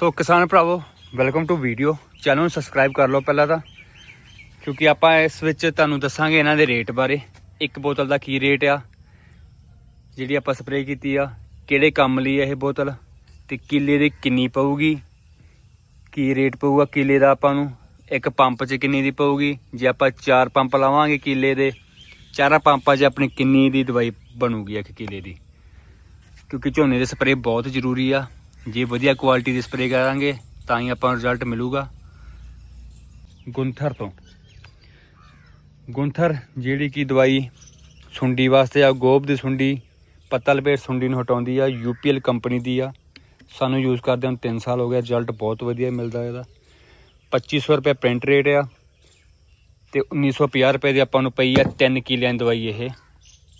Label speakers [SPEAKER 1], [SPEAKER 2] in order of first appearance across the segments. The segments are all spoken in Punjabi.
[SPEAKER 1] ਸੋ ਕਿਸਾਨ ਭਰਾਵੋ ਵੈਲਕਮ ਟੂ ਵੀਡੀਓ ਚੈਨਲ ਨੂੰ ਸਬਸਕ੍ਰਾਈਬ ਕਰ ਲਓ ਪਹਿਲਾਂ ਤਾਂ, ਕਿਉਂਕਿ ਆਪਾਂ ਇਸ ਵਿੱਚ ਤੁਹਾਨੂੰ ਦੱਸਾਂਗੇ ਇਹਨਾਂ ਦੇ ਰੇਟ ਬਾਰੇ। ਇੱਕ ਬੋਤਲ ਦਾ ਕੀ ਰੇਟ ਆ, ਜਿਹੜੀ ਆਪਾਂ ਸਪਰੇਅ ਕੀਤੀ ਆ, ਕਿਹੜੇ ਕੰਮ ਲਈ ਆ ਇਹ ਬੋਤਲ, ਤੇ ਕਿੱਲੇ ਦੀ ਕਿੰਨੀ ਪਊਗੀ, ਕੀ ਰੇਟ ਪਊਗਾ ਕਿੱਲੇ ਦਾ ਆਪਾਂ ਨੂੰ, ਇੱਕ ਪੰਪ 'ਚ ਕਿੰਨੀ ਦੀ ਪਊਗੀ, ਜੇ ਆਪਾਂ ਚਾਰ ਪੰਪ ਲਾਵਾਂਗੇ ਕਿੱਲੇ ਦੇ, ਚਾਰਾਂ ਪੰਪਾਂ 'ਚ ਆਪਣੀ ਕਿੰਨੀ ਦੀ ਦਵਾਈ ਬਣੂਗੀ ਇੱਕ ਕਿੱਲੇ ਦੀ। ਕਿਉਂਕਿ ਝੋਨੇ ਦੇ ਸਪਰੇਅ ਬਹੁਤ ਜ਼ਰੂਰੀ ਆ। ਜੇ ਵਧੀਆ ਕੁਆਲਿਟੀ ਦੀ ਸਪਰੇਅ ਕਰਾਂਗੇ, ਤਾਂ ਹੀ ਆਪਾਂ ਨੂੰ ਰਿਜ਼ਲਟ ਮਿਲੂਗਾ। ਗੁੰਥਰ ਤੋਂ। ਗੁੰਥਰ ਜਿਹੜੀ ਕੀ ਦਵਾਈ ਸੁੰਡੀ ਵਾਸਤੇ ਆ ਗੋਬ ਦੀ ਸੁੰਡੀ ਪੱਤਾ ਲਪੇਟ ਸੁੰਡੀ ਨੂੰ ਹਟਾਉਂਦੀ ਆ, ਯੂਪੀਐਲ ਕੰਪਨੀ ਦੀ ਆ। ਸਾਨੂੰ ਯੂਜ਼ ਕਰਦੇ ਹਾਂ 3 ਸਾਲ ਹੋ ਗਿਆ ਰਿਜ਼ਲਟ ਬਹੁਤ ਵਧੀਆ ਮਿਲਦਾ ਇਹਦਾ। 2500 ਰੁਪਏ ਪ੍ਰਿੰਟ ਰੇਟ ਆ ਤੇ 1950 ਰੁਪਏ ਦੀ ਆਪਾਂ ਨੂੰ ਪਈ ਆ 3 ਕਿੱਲਿਆਂ ਦੀ ਦਵਾਈ ਇਹ।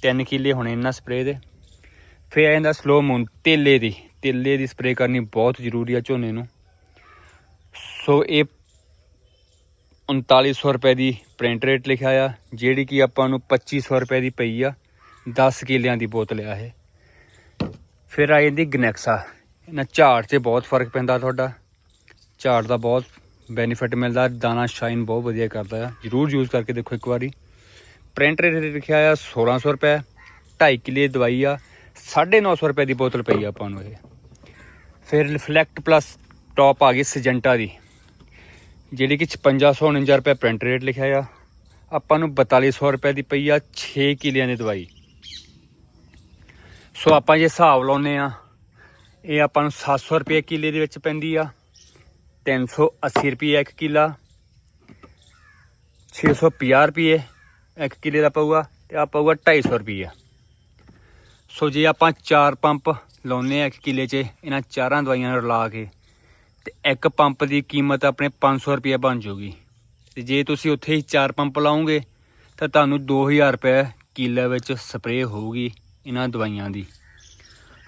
[SPEAKER 1] 3 ਕਿੱਲੇ ਹੋਣੇ ਇਹਨਾਂ ਸਪਰੇਅ ਦੇ। ਫਿਰ ਆ ਜਾਂਦਾ ਸਲੋ ਮੂਨ ਤੇਲੇ ਦੀ। ਤੇਲੇ ਦੀ ਸਪਰੇਅ ਕਰਨੀ ਬਹੁਤ ਜ਼ਰੂਰੀ ਆ ਝੋਨੇ ਨੂੰ। ਸੋ ਇਹ 3900 ਰੁਪਏ ਦੀ ਪ੍ਰਿੰਟ ਰੇਟ ਲਿਖਿਆ ਆ, ਜਿਹੜੀ ਕਿ ਆਪਾਂ ਨੂੰ 2500 ਰੁਪਏ ਦੀ ਪਈ ਆ 10 ਕਿੱਲਿਆਂ ਦੀ ਬੋਤਲ ਆ ਇਹ। ਫਿਰ ਆ ਜਾਂਦੀ ਗਨੈਕਸਾ। ਇਹਨਾਂ ਝਾੜ 'ਚ ਬਹੁਤ ਫ਼ਰਕ ਪੈਂਦਾ ਤੁਹਾਡਾ। ਝਾੜ ਦਾ ਬਹੁਤ ਬੈਨੀਫਿਟ ਮਿਲਦਾ, ਦਾਣਾ ਸ਼ਾਈਨ ਬਹੁਤ ਵਧੀਆ ਕਰਦਾ ਆ। ਜਰੂਰ ਯੂਜ਼ ਕਰਕੇ ਦੇਖੋ ਇੱਕ ਵਾਰੀ। ਪ੍ਰਿੰਟ ਰੇਟ ਲਿਖਿਆ ਆ 1600 ਰੁਪਏ 2.5 ਕਿੱਲੇ ਦੀ ਦਵਾਈ ਆ 950 ਰੁਪਏ ਦੀ ਬੋਤਲ ਪਈ ਆ ਆਪਾਂ ਨੂੰ ਇਹ। ਫਿਰ ਰਿਫਲੈਕਟ ਪਲੱਸ ਟੌਪ ਆ ਗਈ ਸਿਜੈਂਟਾ ਦੀ, ਜਿਹੜੀ ਕਿ 5549 ਰੁਪਏ ਪ੍ਰਿੰਟ ਰੇਟ ਲਿਖਿਆ ਆ। ਆਪਾਂ ਨੂੰ 4200 ਰੁਪਏ ਦੀ ਪਈ ਆ 6 ਕਿਲਿਆਂ ਦੀ ਦਵਾਈ। ਸੋ ਆਪਾਂ ਜੇ ਹਿਸਾਬ ਲਾਉਨੇ ਆ, ਇਹ ਆਪਾਂ ਨੂੰ 700 ਰੁਪਏ ਕਿੱਲੇ ਦੇ ਵਿੱਚ ਪੈਂਦੀ ਆ 380 ਰੁਪਏ ਇੱਕ ਕਿੱਲਾ 650 ਰੁਪਏ ਇੱਕ ਕਿੱਲੇ ਦਾ ਪਊਗਾ, ਤੇ ਆ ਪਊਗਾ 250 ਰੁਪਏ। ਸੋ ਜੇ ਆਪਾਂ ਚਾਰ ਪੰਪ ਲਾਉਨੇ ਆ ਇੱਕ ਕਿੱਲੇ 'ਚ, ਇਹਨਾਂ ਚਾਰਾਂ ਦਵਾਈਆਂ ਨੂੰ ਰਲਾ ਕੇ, ਤੇ ਇੱਕ ਪੰਪ ਦੀ ਕੀਮਤ ਆਪਣੇ 500 ਰੁਪਏ ਬਣ ਜਾਊਗੀ। ਤੇ ਜੇ ਤੁਸੀਂ ਉੱਥੇ ਹੀ ਚਾਰ ਪੰਪ ਲਾਉਂਗੇ ਤਾਂ ਤੁਹਾਨੂੰ 2000 ਰੁਪਏ ਕਿੱਲੇ ਵਿੱਚ ਸਪਰੇਅ ਹੋਊਗੀ ਇਹਨਾਂ ਦਵਾਈਆਂ ਦੀ।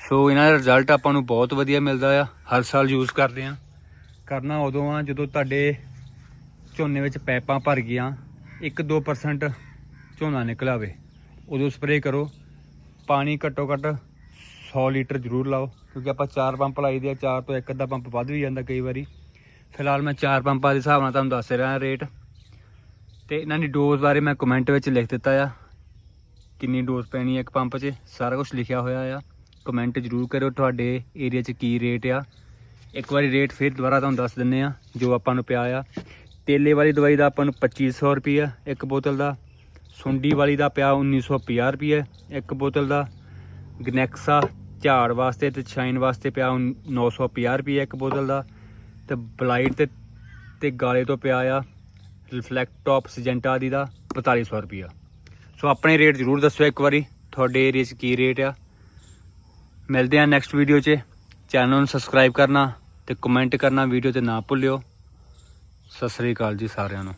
[SPEAKER 1] ਸੋ ਇਹਨਾਂ ਦਾ ਰਿਜ਼ਲਟ ਆਪਾਂ ਨੂੰ ਬਹੁਤ ਵਧੀਆ ਮਿਲਦਾ ਆ, ਹਰ ਸਾਲ ਯੂਜ਼ ਕਰਦੇ ਆ ਕਰਨਾ ਉਦੋਂ ਆ ਜਦੋਂ ਤੁਹਾਡੇ ਝੋਨੇ ਵਿੱਚ ਪੈਪਾਂ ਭਰ ਗਈਆਂ 1-2% ਝੋਨਾ ਨਿਕਲ ਆਵੇ, ਉਦੋਂ ਸਪਰੇਅ ਕਰੋ। ਪਾਣੀ ਘੱਟੋ ਘੱਟ 100 ਲੀਟਰ ਜ਼ਰੂਰ ਲਾਓ, ਕਿਉਂਕਿ ਆਪਾਂ ਚਾਰ ਪੰਪ ਲਾਈ ਦੇ ਆ, ਚਾਰ ਤੋਂ ਇੱਕ ਅੱਧਾ ਪੰਪ ਵੱਧ ਵੀ ਜਾਂਦਾ ਕਈ ਵਾਰੀ। ਫਿਲਹਾਲ ਮੈਂ ਚਾਰ ਪੰਪਾਂ ਦੇ ਹਿਸਾਬ ਨਾਲ ਤੁਹਾਨੂੰ ਦੱਸ ਰਿਹਾ ਰੇਟ। ਤੇ ਇਹਨਾਂ ਦੀ ਡੋਜ਼ ਬਾਰੇ ਮੈਂ ਕਮੈਂਟ ਵਿੱਚ ਲਿਖ ਦਿੱਤਾ ਆ। ਕਿੰਨੀ ਡੋਜ਼ ਪੈਣੀ ਹੈ ਇੱਕ ਪੰਪ 'ਚ, ਸਾਰਾ ਕੁਝ ਲਿਖਿਆ ਹੋਇਆ ਆ। ਕਮੈਂਟ ਜ਼ਰੂਰ ਕਰਿਓ ਤੁਹਾਡੇ ਏਰੀਆ 'ਚ ਕੀ ਰੇਟ ਆ। ਇੱਕ ਵਾਰੀ ਰੇਟ ਫਿਰ ਦੁਬਾਰਾ ਤੁਹਾਨੂੰ ਦੱਸ ਦਿੰਨੇ ਆ, ਜੋ ਆਪਾਂ ਨੂੰ ਪਿਆ ਆ। ਤੇਲੇ ਵਾਲੀ ਦਵਾਈ ਦਾ ਆਪਾਂ ਨੂੰ 2500 ਰੁਪਏ ਇੱਕ ਬੋਤਲ ਦਾ ਸੁੰਡੀ ਵਾਲੀ ਦਾ ਪਿਆ 1950 ਰੁਪਏ ਇੱਕ ਬੋਤਲ ਦਾ। ਗਨੈਕਸਾ ਝਾੜ ਵਾਸਤੇ ਤੇ ਸ਼ਾਈਨ ਵਾਸਤੇ ਪਿਆ 950 ਰੁਪਏ ਇੱਕ ਬੋਤਲ ਦਾ। ਤੇ ਬਲਾਈਟ ਤੇ ਤੇ ਗਾਲੇ ਤੋਂ ਪਿਆ ਆ ਰਿਫਲੈਕਟ ਟੌਪ ਸਜੈਂਟਾ ਦੀ ਦਾ 4200 ਰੁਪਿਆ ਸੋ ਆਪਣੇ ਰੇਟ ਜ਼ਰੂਰ ਦੱਸਿਓ ਇੱਕ ਵਾਰੀ, ਤੁਹਾਡੇ ਏਰੀਆ 'ਚ ਕੀ ਰੇਟ ਆ। ਮਿਲਦੇ ਆ ਨੈਕਸਟ ਵੀਡੀਓ 'ਚ। ਚੈਨਲ ਨੂੰ ਸਬਸਕ੍ਰਾਈਬ ਕਰਨਾ ਤੇ ਕਮੈਂਟ ਕਰਨਾ ਵੀਡੀਓ ਤੇ ਨਾ ਭੁੱਲਿਓ। ਸਤਿ ਸ੍ਰੀ ਅਕਾਲ ਜੀ ਸਾਰਿਆਂ ਨੂੰ।